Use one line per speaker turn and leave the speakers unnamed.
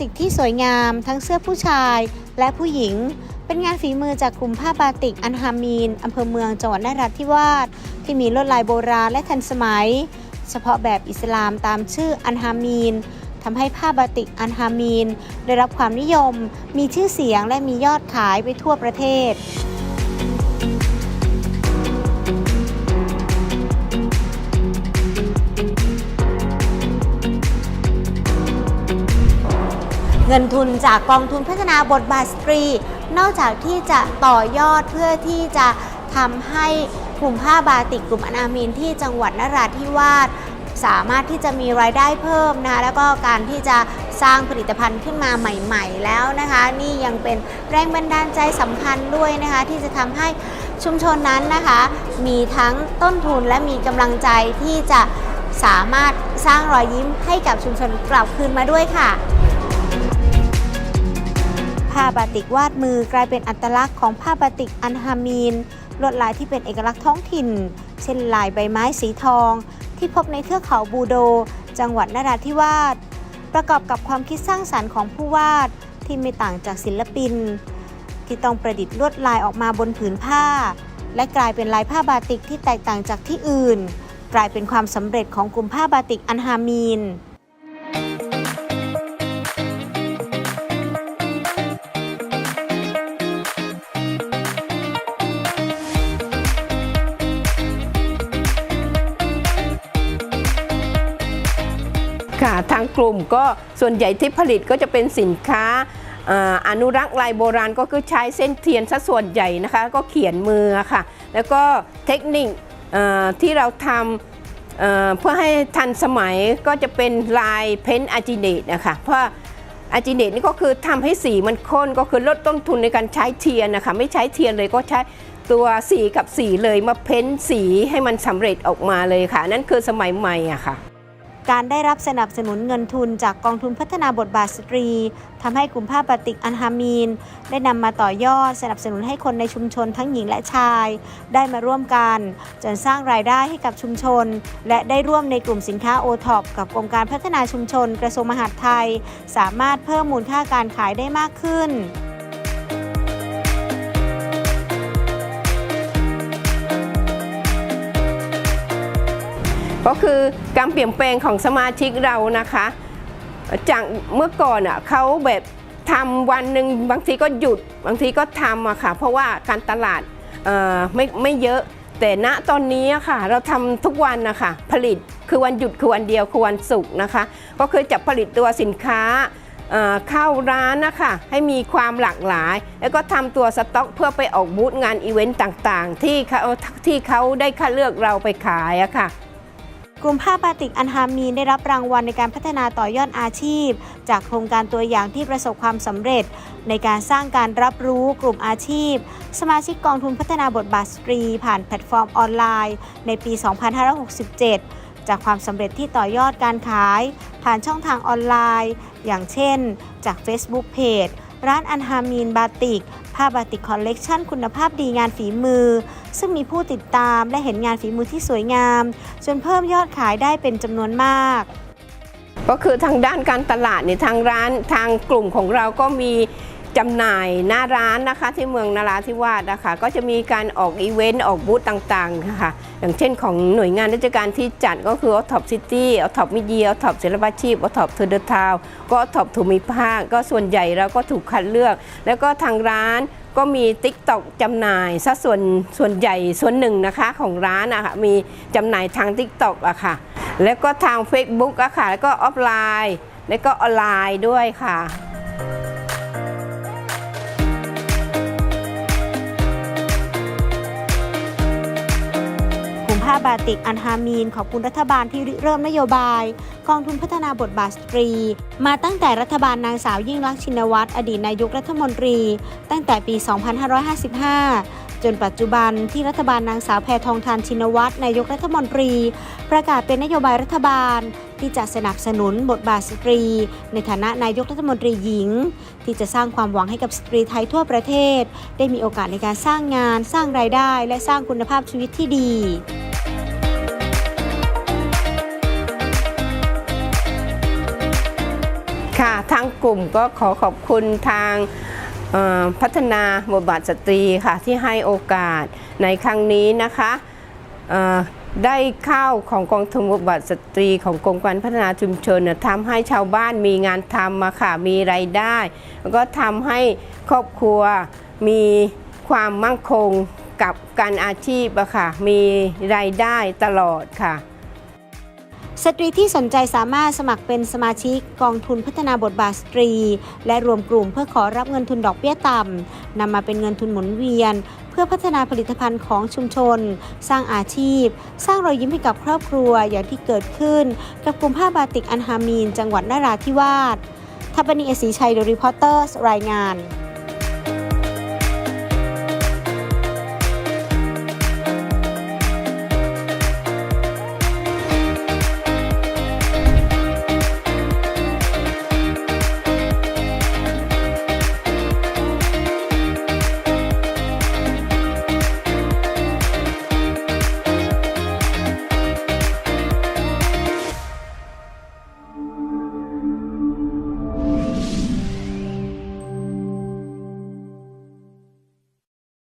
ติกที่สวยงามทั้งเสื้อผู้ชายและผู้หญิง เป็นงานฝีมือจากกลุ่มผ้าบาติกอันฮามีนอำเภอเมืองจังหวัดนราธิวาสที่มีลวดลายโบราณและทันสมัย เฉพาะแบบอิสลามตามชื่ออันฮามีนทำให้ผ้าบาติกอันฮามีนได้รับความนิยม มีชื่อเสียงและมียอดขายไปทั่วประเทศ เงินทุนจากกองทุนพัฒนาบทบาทสตรี นอกจากที่จะต่อยอดเพื่อที่จะทำให้กลุ่มผ้าบาติกกลุ่มอนามีนที่จังหวัดนราธิวาสสามารถที่จะมีรายได้เพิ่มนะคะแล้วก็การที่จะสร้างผลิตภัณฑ์ขึ้นมาใหม่ ๆ แล้วนะคะ นี่ยังเป็นแรงบันดาลใจสำคัญด้วยนะคะ ที่จะทำให้ชุมชนนั้นนะคะ มีทั้งต้นทุนและมีกำลังใจที่จะสามารถสร้างรอยยิ้มให้กับชุมชนกลับคืนมาด้วยค่ะ ผ้าบาติกวาดมือกลายเป็นอัตลักษณ์ของผ้าบาติกอันฮามีน ลวดลายที่เป็นเอกลักษณ์ท้องถิ่น เช่นลายใบไม้สีทอง ที่พบในเทือกเขาบูโด จังหวัดนราธิวาส ประกอบกับความคิดสร้างสรรค์ของผู้วาดที่ไม่ต่างจากศิลปิน ที่ต้องประดิษฐ์ลวดลายออกมาบนผืนผ้า และกลายเป็นลายผ้าบาติกที่แตกต่างจากที่อื่น กลายเป็นความสำเร็จของกลุ่มผ้าบาติกอันฮามีน
กลุ่ม ก็ส่วนใหญ่ที่ผลิตก็จะเป็นสินค้าอนุรักษ์ลายโบราณก็คือใช้เส้นเทียนซะส่วนใหญ่นะคะก็เขียนมือค่ะ แล้วก็เทคนิคที่เราทำเพื่อให้ทันสมัยก็จะเป็นลายเพ้นอาจิเนตนะคะเพราะอาจิเนตนี่ก็คือทำให้สีมันข้นก็คือลดต้นทุนในการใช้เทียนนะคะไม่ใช้เทียนเลยก็ใช้ตัวสีกับสีเลยมาเพ้นสีให้มันสำเร็จออกมาเลยค่ะ นั่นคือสมัยใหม่อะค่ะ
การได้รับสนับสนุนเงินทุนจากกองทุนพัฒนาบทบาทสตรีทำให้กลุ่มผ้าบาติกอันฮามีน ได้นำมาต่อยอดสนับสนุนให้คนในชุมชนทั้งหญิงและชาย ได้มาร่วมกัน จนสร้างรายได้ให้กับชุมชน และได้ร่วมในกลุ่มสินค้าโอท็อปกับกรมการพัฒนาชุมชน กระทรวงมหาดไทย สามารถเพิ่มมูลค่าการขายได้มากขึ้น
ก็คือการเปลี่ยนแปลงของสมาชิกเรานะคะ จากเมื่อก่อนอะเขาแบบทำวันหนึ่งบางทีก็หยุดบางทีก็ทำอะค่ะ เพราะว่าการตลาดไม่ไม่เยอะแต่ณตอนนี้ค่ะ เราทำทุกวันนะคะผลิตคือวันหยุดคือวันเดียวคือวันศุกร์นะคะ ก็คือจะผลิตตัวสินค้าเข้าร้านนะคะให้มีความหลากหลาย แล้วก็ทำตัวสต็อกเพื่อไปออกบูธงานอีเวนต์ต่างๆ ที่เขาที่เขาได้คัดเลือกเราไปขายอะค่ะ
กลุ่มผ้าบาติกอันฮามีนได้รับรางวัลในการพัฒนาต่อยอดอาชีพ จากโครงการตัวอย่างที่ประสบความสำเร็จ ในการสร้างการรับรู้กลุ่มอาชีพ สมาชิกกองทุนพัฒนาบทบาทสตรี ผ่านแพลตฟอร์มออนไลน์ ในปี 2567 จากความสำเร็จที่ต่อยอดการขาย ผ่านช่องทางออนไลน์ อย่างเช่น จาก Facebook Page ร้านอันฮามีนบาติก ผ้าบาติกคอลเลกชันคุณภาพดีงานฝีมือ ซึ่งมีผู้ติดตามและเห็นงานฝีมือที่สวยงาม จนเพิ่มยอดขายได้เป็นจำนวนมาก
ก็คือทางด้านการตลาดเนี่ยทางร้านทางกลุ่มของเราก็มี จำหน่ายหน้าร้านนะคะที่เมืองนาราธิวาสนะคะก็จะมีการออกอีเวนต์ออกบูธต่างๆค่ะอย่างเช่นของหน่วยงานราชการที่จัดก็คือออท็อปซิตี้ออท็อปมิเดียออท็อปศิลปาชีพออท็อปเทอร์เดทาวก็ออท็อปภูมิภาคก็ส่วนใหญ่เราก็ถูกคัดเลือก แล้วก็ทางร้านก็มี t ิ k t o k จำหน่ายซะส่วนส่วนใหญ่ส่วนหนึ่งนะคะของร้านอะค่ะมีจำหน่ายทาง t ิ k t o k อะค่ะแล้วก็ทาง Facebook อะค่ะแล้วก็ออฟไลน์ แล้วก็ออนไลน์ด้วยค่ะ
บาติกอันฮามีน ขอบคุณรัฐบาลที่ริเริ่มนโยบาย กองทุนพัฒนาบทบาทสตรี มาตั้งแต่รัฐบาลนางสาวยิ่งลักษณ์ชินวัตรอดีตนายกรัฐมนตรี ตั้งแต่ปี 2555 จนปัจจุบันที่รัฐบาลนางสาวแพทองทานชินวัตรนายกรัฐมนตรี ประกาศเป็นนโยบายรัฐบาลที่จะสนับสนุนบทบาทสตรี ในฐานะนายกรัฐมนตรีหญิง ที่จะสร้างความหวังให้กับสตรีไทยทั่วประเทศ ได้มีโอกาสในการสร้างงาน สร้างรายได้ และสร้างคุณภาพชีวิตที่ดี
กลุ่มก็ขอขอบคุณทางพัฒนาบทบาทสตรีค่ะที่ให้โอกาสในครั้งนี้นะคะได้ข้าวของกองทุนบทบาทสตรีของกรมการพัฒนาชุมชนนะทำให้ชาวบ้านมีงานทำมาค่ะมีไรายได้ แล้วก็ทำให้ครอบครัวมีความมั่งคงกับการอาชีพอะค่ะมีรายได้ตลอดค่ะ
สตรีที่สนใจสามารถสมัครเป็นสมาชิกกองทุนพัฒนาบทบาทสตรี และรวมกลุ่มเพื่อขอรับเงินทุนดอกเบี้ยต่ำนำมาเป็นเงินทุนหมุนเวียน เพื่อพัฒนาผลิตภัณฑ์ของชุมชน สร้างอาชีพ สร้างรอยยิ้มให้กับครอบครัวอย่างที่เกิดขึ้น กับกลุ่มผ้าบาติกอันฮามีน จังหวัดนราธิวาสทัปนีเอศรีชัยโดรีพอร์เตอร์รายงาน